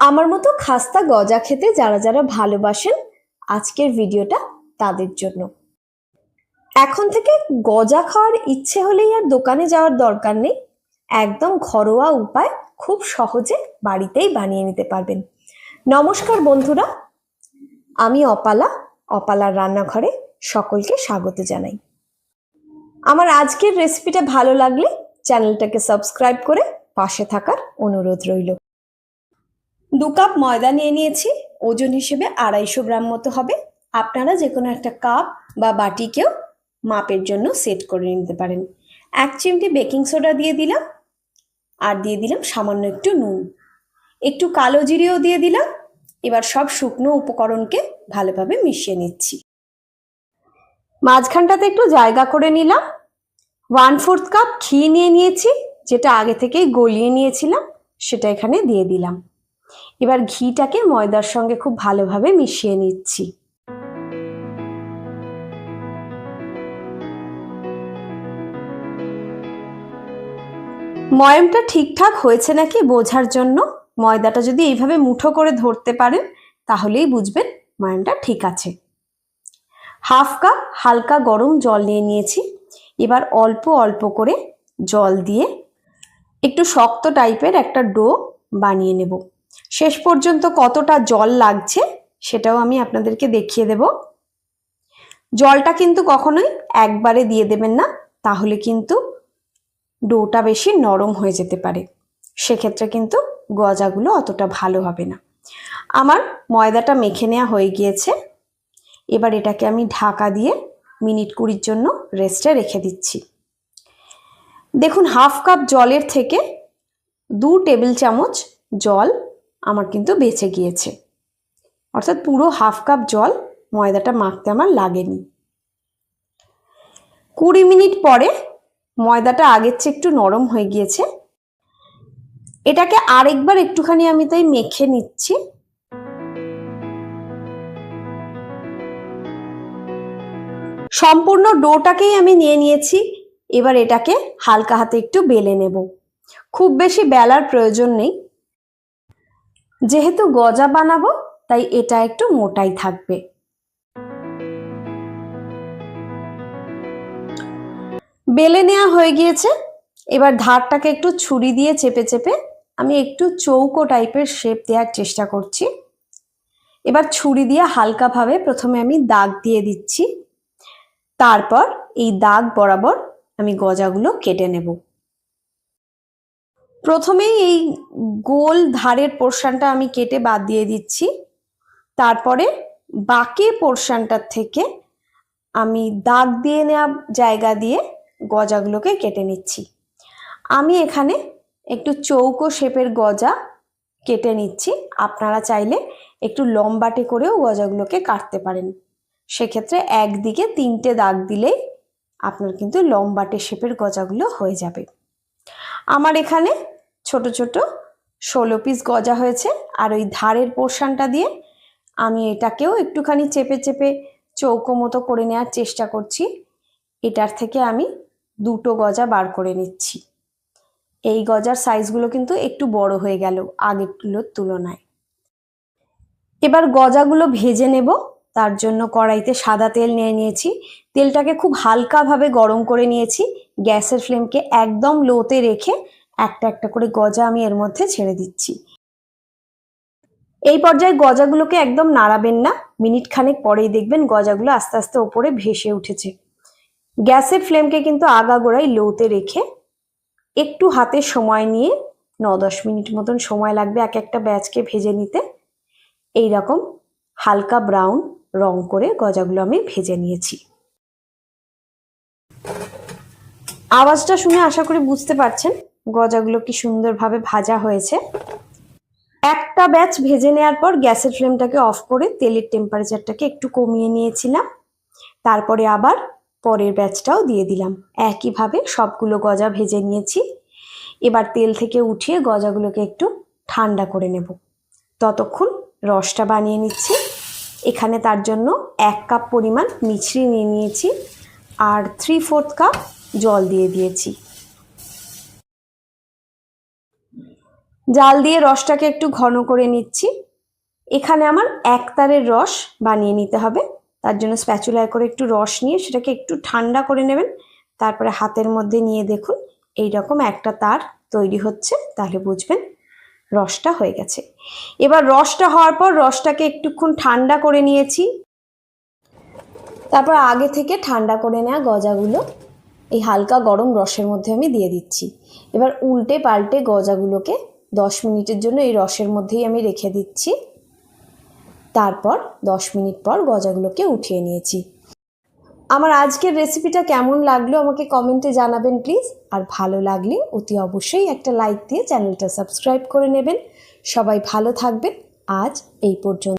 আমার মতো খাস্তা গজা খেতে যারা যারা ভালোবাসেন, আজকের ভিডিওটা তাদের জন্য। এখন থেকে গজা খাওয়ার ইচ্ছে হলেই আর দোকানে যাওয়ার দরকার নেই। একদম ঘরোয়া উপায় খুব সহজে বাড়িতেই বানিয়ে নিতে পারবেন। নমস্কার বন্ধুরা, আমি অপালা, অপালার রান্নাঘরে সকলকে স্বাগত জানাই। আমার আজকের রেসিপিটা ভালো লাগলে চ্যানেলটাকে সাবস্ক্রাইব করে পাশে থাকার অনুরোধ রইল। দু কাপ ময়দা নিয়ে নিয়েছি, ওজন হিসেবে আড়াইশো গ্রাম মতো হবে। আপনারা যে কোনো একটা কাপ বা বাটিকেও মাপের জন্য সেট করে নিতে পারেন। এক চিমটি বেকিং সোডা দিয়ে দিলাম, আর দিয়ে দিলাম সামান্য একটু নুন। একটু কালো জিরেও দিয়ে দিলাম, এবার সব শুকনো উপকরণকে ভালোভাবে মিশিয়ে নিচ্ছি। মাঝখানটাতে একটু জায়গা করে নিলাম। ওয়ান ফোর্থ কাপ ঘি নিয়ে নিয়েছি, যেটা আগে থেকেই গলিয়ে নিয়েছিলাম, সেটা এখানে দিয়ে দিলাম। এবার ঘিটাকে ময়দার সঙ্গে খুব ভালোভাবে মিশিয়ে নিচ্ছি। ময়মটা ঠিকঠাক হয়েছে নাকি বোঝার জন্য? ময়দাটা যদি এইভাবে মুঠো করে ধরতে পারেন, তাহলেই বুঝবেন ময়মটা ঠিক আছে। হাফ কাপ হালকা গরম জল নিয়ে নিয়েছি। এবার অল্প অল্প করে জল দিয়ে একটু শক্ত টাইপের একটা ডো বানিয়ে নেব। শেষ পর্যন্ত কতটা জল লাগছে সেটাও আমি আপনাদেরকে দেখিয়ে দেব। জলটা কিন্তু কখনোই একবারে দিয়ে দেবেন না, তাহলে কিন্তু ডোটা বেশি নরম হয়ে যেতে পারে। সেক্ষেত্রে কিন্তু গজাগুলো অতটা ভালো হবে না। আমার ময়দাটা মেখে নেওয়া হয়ে গিয়েছে। এবার এটাকে আমি ঢাকা দিয়ে মিনিট কুড়ির জন্য রেস্টে রেখে দিচ্ছি। দেখুন, হাফ কাপ জলের থেকে দু টেবিল চামচ জল আমার কিন্তু বেঁচে গিয়েছে। অর্থাৎ পুরো হাফ কাপ জল ময়দাটা মাখতে আমার লাগেনি। কুড়ি মিনিট পরে ময়দাটা আগের চেয়ে একটু নরম হয়ে গিয়েছে। এটাকে আরেকবার একটুখানি আমি তাই মেখে নিচ্ছি। সম্পূর্ণ ডোটাকেই আমি নিয়ে নিয়েছি। এবার এটাকে হালকা হাতে একটু বেলে নেব। খুব বেশি বেলার প্রয়োজন নেই। যেহেতু গজা বানাবো, তাই এটা একটু মোটাই থাকবে। বেলে নেওয়া হয়ে গিয়েছে। এবার ধারটাকে একটু ছুরি দিয়ে চেপে চেপে আমি একটু চৌকো টাইপের শেপ দেওয়ার চেষ্টা করছি। এবার ছুরি দিয়ে হালকাভাবে প্রথমে আমি দাগ দিয়ে দিচ্ছি। তারপর এই দাগ বরাবর আমি গজাগুলো কেটে নেব। প্রথমেই এই গোল ধারের পোর্শনটা আমি কেটে বাদ দিয়ে দিচ্ছি। তারপরে বাকি পোর্শনটার থেকে আমি দাগ দিয়ে নেওয়া জায়গা দিয়ে গজাগুলোকে কেটে নিচ্ছি। আমি এখানে একটু চৌকো শেপের গজা কেটে নিচ্ছি। আপনারা চাইলে একটু লম্বাটে করেও গজাগুলোকে কাটতে পারেন। সেক্ষেত্রে একদিকে তিনটে দাগ দিলেই আপনার কিন্তু লম্বাটে শেপের গজাগুলো হয়ে যাবে। আমার এখানে ছোট ছোট ষোলো পিস গজা হয়েছে আর ওই ধারের পোর্শনটা দিয়ে আমি এটাকেও একটুখানি চেপে চেপে চৌকো মতো করে নেওয়ার চেষ্টা করছি। এটার থেকে আমি দুটো গজা বার করে নিচ্ছি। এই গজার সাইজগুলো কিন্তু একটু বড় হয়ে গেল আগেরগুলোর তুলনায়। এবার গজাগুলো ভেজে নেব, তার জন্য কড়াইতে সাদা তেল নিয়ে নিয়েছি। তেলটাকে খুব হালকাভাবে গরম করে নিয়েছি। গ্যাসের ফ্লেমকে একদম লোতে রেখে একটা একটা করে গজা আমি এর মধ্যে ছেড়ে দিচ্ছি। এই পর্যায়ে গজাগুলোকে একদম নাড়াবেন না। মিনিট খানেক পরেই দেখবেন গজাগুলো আস্তে আস্তে ওপরে ভেসে উঠেছে। গ্যাসের ফ্লেমকে কিন্তু আগাগোড়াই লোতে রেখে একটু হাতে সময় নিয়ে ন দশ মিনিট মতন সময় লাগবে এক একটা ব্যাচকে ভেজে নিতে। এই রকম হালকা ব্রাউন রং করে গজাগুলো আমি ভেজে নিয়েছি। আওয়াজটা শুনে আশা করি বুঝতে পারছেন। গজাগুলো কি সুন্দরভাবে ভাজা হয়েছে? একটা ব্যাচ ভেজে নেওয়ার পর গ্যাসের ফ্লেমটাকে অফ করে তেলের টেম্পারেচারটাকে একটু কমিয়ে নিয়েছিলাম। তারপরে আবার পরের ব্যাচটাও দিয়ে দিলাম। একইভাবে সবগুলো গজা ভেজে নিয়েছি। এবার তেল থেকে উঠিয়ে গজাগুলোকে একটু ঠান্ডা করে নেব। ততক্ষণ রসটা বানিয়ে নিচ্ছি। এখানে তার জন্য এক কাপ পরিমাণ মিছরি নিয়ে নিয়েছি আর থ্রি ফোর্থ কাপ জল দিয়ে দিয়েছি। জাল দিয়ে রসটাকে একটু ঘন করে নিচ্ছি। এখানে আমার এক তারের রস বানিয়ে নিতে হবে। তার জন্য স্প্যাচুলায় করে একটু রস নিয়ে সেটাকে একটু ঠান্ডা করে নেবেন। তারপরে হাতের মধ্যে নিয়ে দেখুন এই রকম একটা তার তৈরি হচ্ছে। তাহলে বুঝবেন রসটা হয়ে গেছে। এবার রসটা হওয়ার পর রসটাকে একটুক্ষণ ঠান্ডা করে নিয়েছি। তারপর আগে থেকে ঠান্ডা করে নেওয়া গজাগুলো এই হালকা গরম রসের মধ্যে আমি দিয়ে দিচ্ছি। এবার উল্টে পাল্টে গজাগুলোকে দশ মিনিটের জন্য এই রসের মধ্যেই আমি রেখে দিচ্ছি। তারপর দশ মিনিট পর গজাগুলোকে উঠিয়ে নিয়েছি। আমার আজকের রেসিপিটা কেমন লাগল আমাকে কমেন্টে জানাবেন প্লিজ আর ভালো লাগলে অতি অবশ্যই একটা লাইক দিয়ে চ্যানেলটা সাবস্ক্রাইব করে নেবেন। সবাই ভালো থাকবেন। আজ এই পর্যন্ত।